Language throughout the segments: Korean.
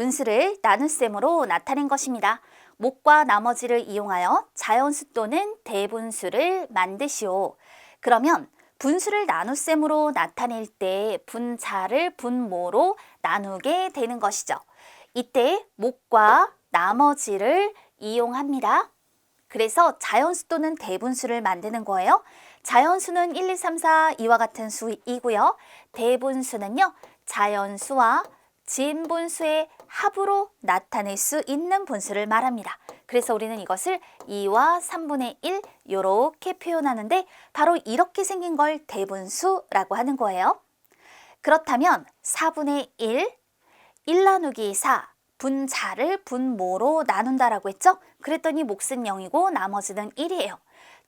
분수를 나눗셈으로 나타낸 것입니다. 목과 나머지를 이용하여 자연수 또는 대분수를 만드시오. 그러면 분수를 나눗셈으로 나타낼 때 분자를 분모로 나누게 되는 것이죠. 이때 목과 나머지를 이용합니다. 그래서 자연수 또는 대분수를 만드는 거예요. 자연수는 1, 2, 3, 4 이와 같은 수이고요. 대분수는요. 자연수와 진분수의 합으로 나타낼 수 있는 분수를 말합니다. 그래서 우리는 이것을 2와 3분의 1 이렇게 표현하는데 바로 이렇게 생긴 걸 대분수라고 하는 거예요. 그렇다면 4분의 1, 1 나누기 4, 분자를 분모로 나눈다라고 했죠? 그랬더니 몫은 0이고 나머지는 1이에요.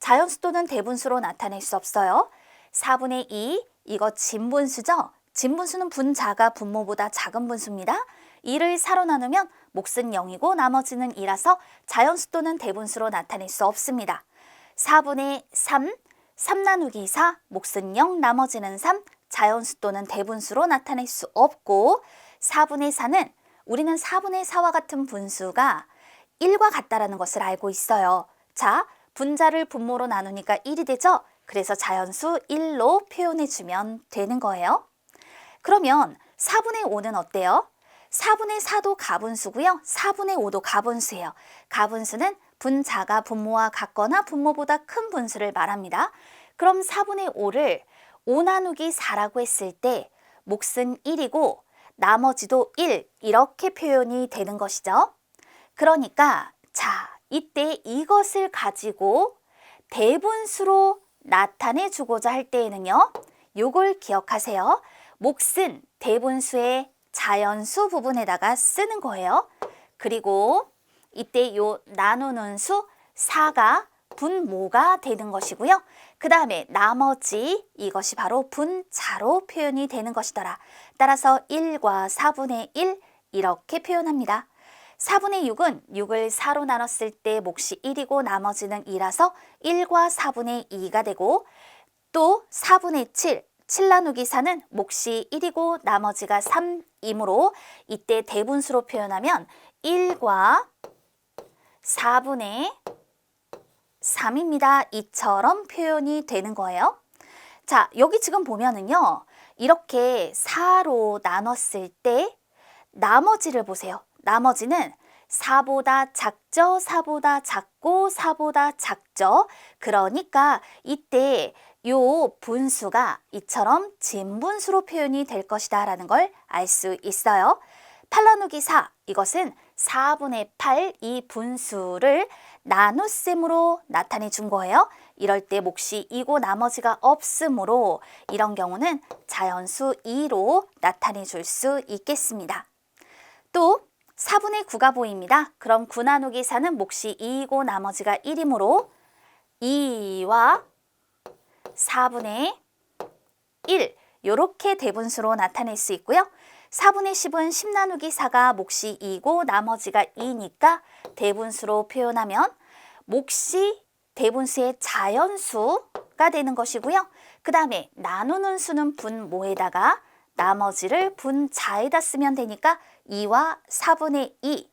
자연수 또는 대분수로 나타낼 수 없어요. 4분의 2, 이거 진분수죠? 진분수는 분자가 분모보다 작은 분수입니다. 2를 4로 나누면 몫은 0이고 나머지는 2라서 자연수 또는 대분수로 나타낼 수 없습니다. 4분의 3, 3 나누기 4, 몫은 0, 나머지는 3, 자연수 또는 대분수로 나타낼 수 없고 4분의 4는 우리는 4분의 4와 같은 분수가 1과 같다라는 것을 알고 있어요. 자, 분자를 분모로 나누니까 1이 되죠? 그래서 자연수 1로 표현해 주면 되는 거예요. 그러면 4분의 5는 어때요? 4분의 4도 가분수고요. 4분의 5도 가분수예요. 가분수는 분자가 분모와 같거나 분모보다 큰 분수를 말합니다. 그럼 4분의 5를 5 나누기 4라고 했을 때 몫은 1이고 나머지도 1 이렇게 표현이 되는 것이죠. 그러니까 자 이때 이것을 가지고 대분수로 나타내 주고자 할 때에는요. 요걸 기억하세요. 몫은 대분수의 자연수 부분에다가 쓰는 거예요. 그리고 이때 요 나누는 수 4가 분모가 되는 것이고요. 그 다음에 나머지 이것이 바로 분자로 표현이 되는 것이더라. 따라서 1과 4분의 1 이렇게 표현합니다. 4분의 6은 6을 4로 나눴을 때 몫이 1이고 나머지는 2라서 1과 4분의 2가 되고 또 4분의 7, 7 나누기 4는 몫이 1이고 나머지가 3이므로 이때 대분수로 표현하면 1과 4분의 3입니다. 이처럼 표현이 되는 거예요. 자, 여기 지금 보면은요. 이렇게 4로 나눴을 때 나머지를 보세요. 나머지는 4보다 작죠, 4보다 작고, 4보다 작죠. 그러니까 이때 요 분수가 이처럼 진분수로 표현이 될 것이다 라는 걸 알 수 있어요. 8 나누기 4 이것은 4분의 8 이 분수를 나눗셈으로 나타내 준 거예요. 이럴 때 몫이 2고 나머지가 없으므로 이런 경우는 자연수 2로 나타내 줄 수 있겠습니다. 또 4분의 9가 보입니다. 그럼 9 나누기 4는 몫이 2이고 나머지가 1이므로 2와 4분의 1 이렇게 대분수로 나타낼 수 있고요. 4분의 10은 10 나누기 4가 몫이 2고 나머지가 2니까 대분수로 표현하면 몫이 대분수의 자연수가 되는 것이고요. 그 다음에 나누는 수는 분모에다가 나머지를 분자에다 쓰면 되니까 2와 4분의 2.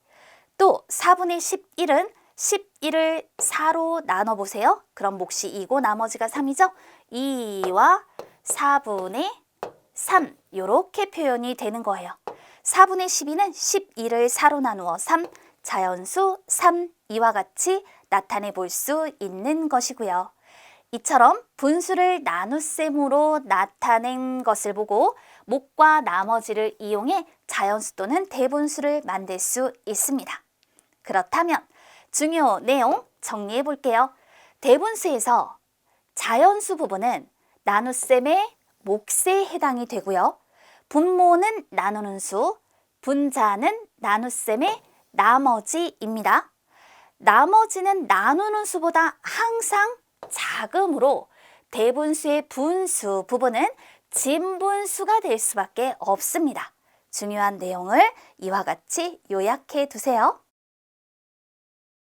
또 4분의 11은 11을 4로 나눠보세요. 그럼 몫이 2고 나머지가 3이죠. 2와 4분의 3 이렇게 표현이 되는 거예요. 4분의 12는 12를 4로 나누어 3, 자연수 3, 이와 같이 나타내 볼 수 있는 것이고요. 이처럼 분수를 나눗셈으로 나타낸 것을 보고 목과 나머지를 이용해 자연수 또는 대분수를 만들 수 있습니다. 그렇다면 중요 내용 정리해 볼게요. 대분수에서 자연수 부분은 나눗셈의 몫에 해당이 되고요. 분모는 나누는 수, 분자는 나눗셈의 나머지입니다. 나머지는 나누는 수보다 항상 작음으로 대분수의 분수 부분은 진분수가 될 수밖에 없습니다. 중요한 내용을 이와 같이 요약해 두세요.